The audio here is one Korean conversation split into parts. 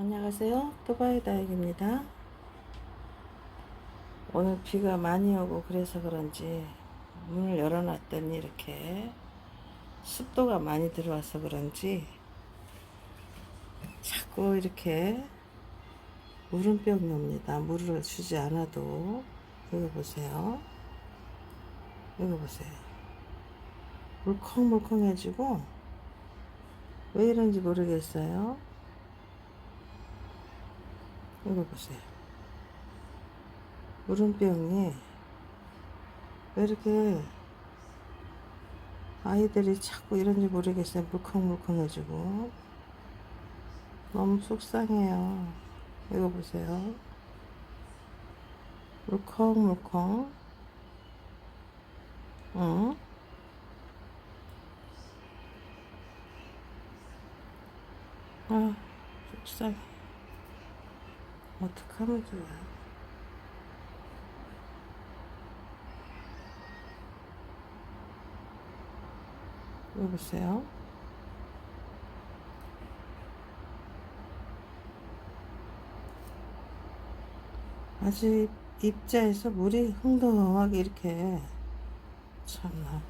안녕하세요. 또바이 다육입니다. 오늘 비가 많이 오고 그래서 그런지 문을 열어놨더니 이렇게 습도가 많이 들어와서 그런지 자꾸 이렇게 물음병이 옵니다. 물을 주지 않아도 이거 보세요. 이거 보세요. 물컹물컹해지고 왜 이런지 모르겠어요. 이거 보세요. 물음병이 왜 이렇게 아이들이 자꾸 이런지 모르겠어요. 물컹물컹해지고 너무 속상해요. 이거 보세요. 물컹물컹. 응? 아, 속상해. 어떡하면 좋아. 여보세요? 아직 입자에서 물이 흥덩하게 이렇게 참나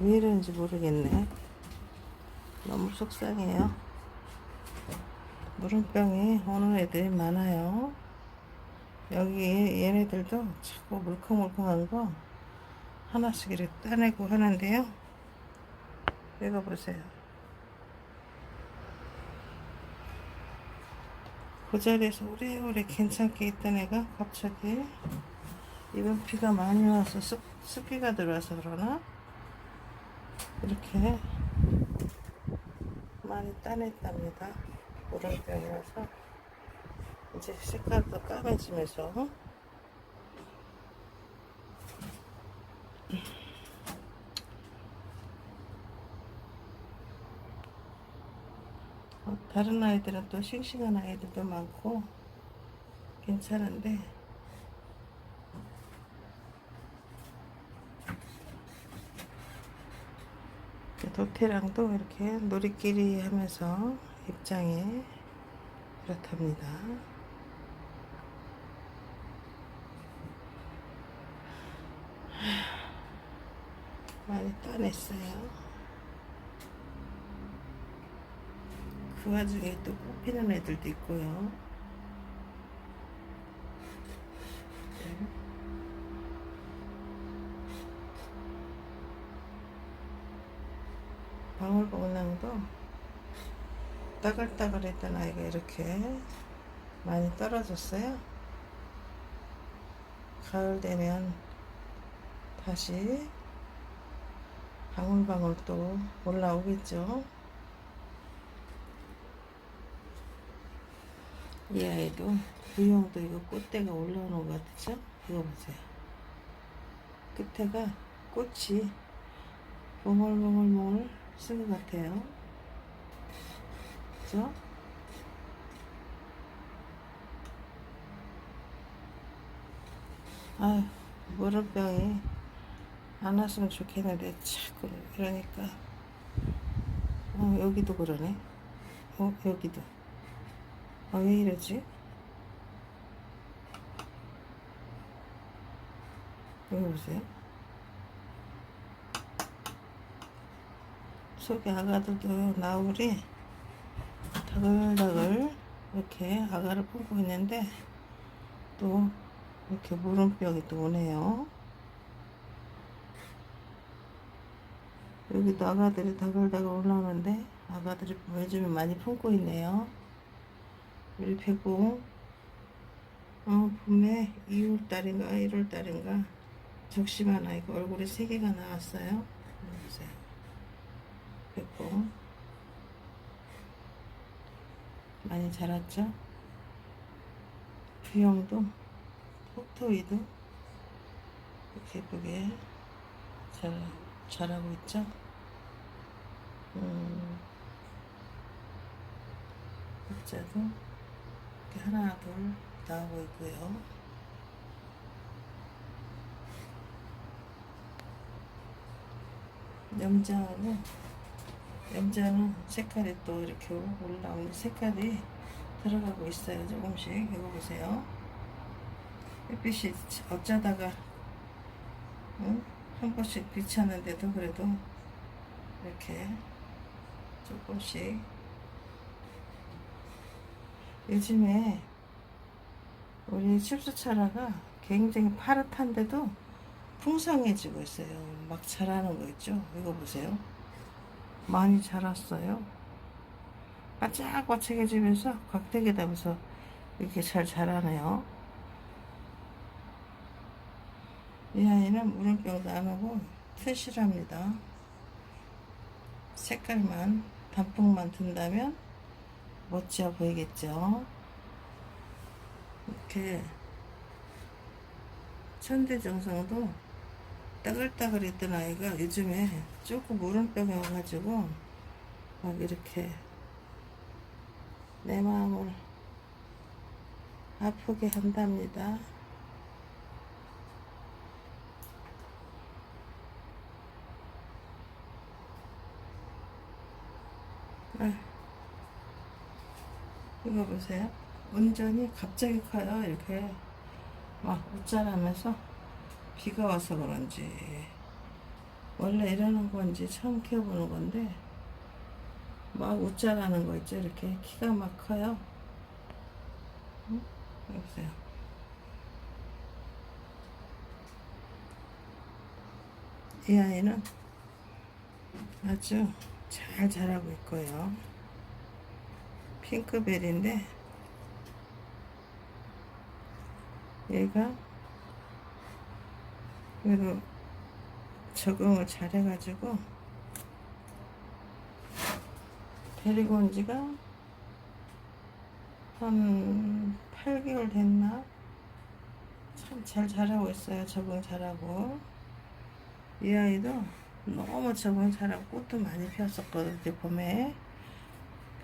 왜 이러는지 모르겠네 너무 속상해요 물음병이 오는 애들이 많아요. 여기 얘네들도 자꾸 물컹물컹한 거 하나씩 이렇게 따내고 하는데요. 이거 보세요. 그 자리에서 오래오래 괜찮게 있던 애가 갑자기 이번 비가 많이 와서 습, 습기가 들어와서 그러나? 이렇게 많이 따냈답니다 물음병이라서 이제 색깔도 까매지면서 어, 다른 아이들은 또 싱싱한 아이들도 많고 괜찮은데. 도태랑도 이렇게 놀이끼리 하면서 입장에 그렇답니다. 많이 따냈어요. 그 와중에 또 뽑히는 애들도 있고요. 네. 방울복랑도 따글따글했던 아이가 이렇게 많이 떨어졌어요. 가을 되면 다시 방울방울 또 올라오겠죠. 이 아이도 부용도 이거 꽃대가 올라오는 것 같죠? 이거 보세요. 끝에가 꽃이 몽글몽글몽글 쓴 것 같아요. 그죠? 아휴, 물음병이 안 왔으면 좋겠는데 자꾸 이러니까 어, 여기도 그러네. 어, 여기도. 아, 왜 이러지? 여기 보세요. 속에 아가들도 나오리 다글다글 이렇게 아가를 품고 있는데 또 이렇게 물음병이 또 오네요. 여기도 아가들이 다글다글 올라오는데 아가들이 요즘에 많이 품고 있네요. 밀폐고 어, 봄에 2월달인가 1월달인가 적심한 아이가 얼굴에 세 개가 나왔어요. 보세요. 됐고 많이 자랐죠? 부영도 폭토이도 예쁘게 잘, 자라고 있죠? 음, 입자도 이렇게 하나 둘 나오고 있고요. 염자하 고 염자는 색깔이 또 이렇게 올라오는 색깔이 들어가고 있어요. 조금씩 이거 보세요. 햇빛이 어쩌다가 응? 한 번씩 비치는데도 그래도 이렇게 조금씩 요즘에 우리 칩스차라가 굉장히 파릇한데도 풍성해지고 있어요. 막 자라는 거 있죠? 이거 보세요. 많이 자랐어요. 바짝바짝해지면서 각되게 되면서 이렇게 잘 자라네요. 이 아이는 물음병도 안 오고 튼실합니다. 색깔만 단풍만 든다면 멋져 보이겠죠. 이렇게 천대정성도 따글따글 있던 아이가 요즘에 조금 물음병이 와가지고 막 이렇게 내 마음을 아프게 한답니다. 아, 이거 보세요. 온전히 갑자기 커요. 이렇게 막 웃자라면서 비가 와서 그런지 원래 이러는 건지 처음 키워보는 건데 막 웃자라는 거 있죠. 이렇게 키가 막 커요. 응? 여기 보세요. 이 아이는 아주 잘 자라고 있고요. 핑크벨인데 얘가 그래도 적응을 잘 해가지고 데리고 온 지가 한 8개월 됐나? 참 잘 자라고 있어요. 적응 잘하고. 이 아이도 너무 적응 잘하고 꽃도 많이 피웠었거든요. 봄에.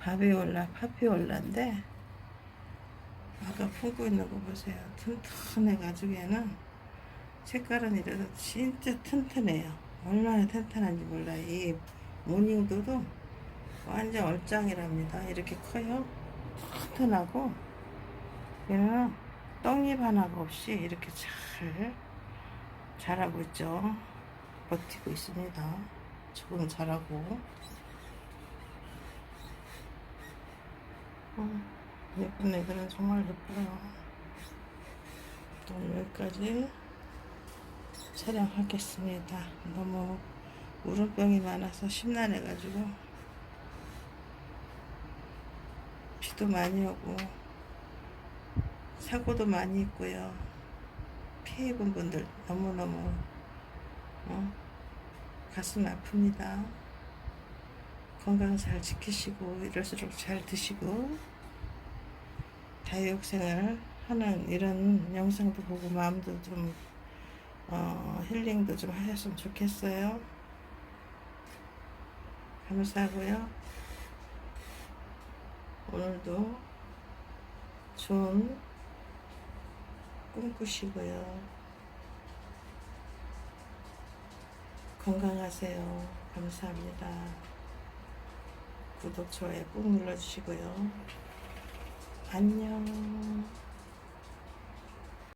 바비올라, 파피올라인데 아까 품고 있는 거 보세요. 튼튼해가지고 얘는 색깔은 이래서 진짜 튼튼해요. 얼마나 튼튼한지 몰라요. 이 모닝도도 완전 얼짱이랍니다. 이렇게 커요. 튼튼하고 얘는 떡잎 하나가 없이 이렇게 잘 자라고 있죠. 버티고 있습니다. 적응 잘하고. 음, 예쁜 애들은 정말 예뻐요. 오늘 여기까지 촬영하겠습니다. 너무 울음병이 많아서 심란해가지고 비도 많이 오고 사고도 많이 있고요. 피해 입은 분들 너무너무 어, 가슴 아픕니다. 건강 잘 지키시고 이럴수록 잘 드시고 다육생활 하는 이런 영상도 보고 마음도 좀 어, 힐링도 좀 하셨으면 좋겠어요. 감사하고요. 오늘도 좋은 꿈 꾸시고요. 건강하세요. 감사합니다. 구독, 좋아요 꾹 눌러주시고요. 안녕.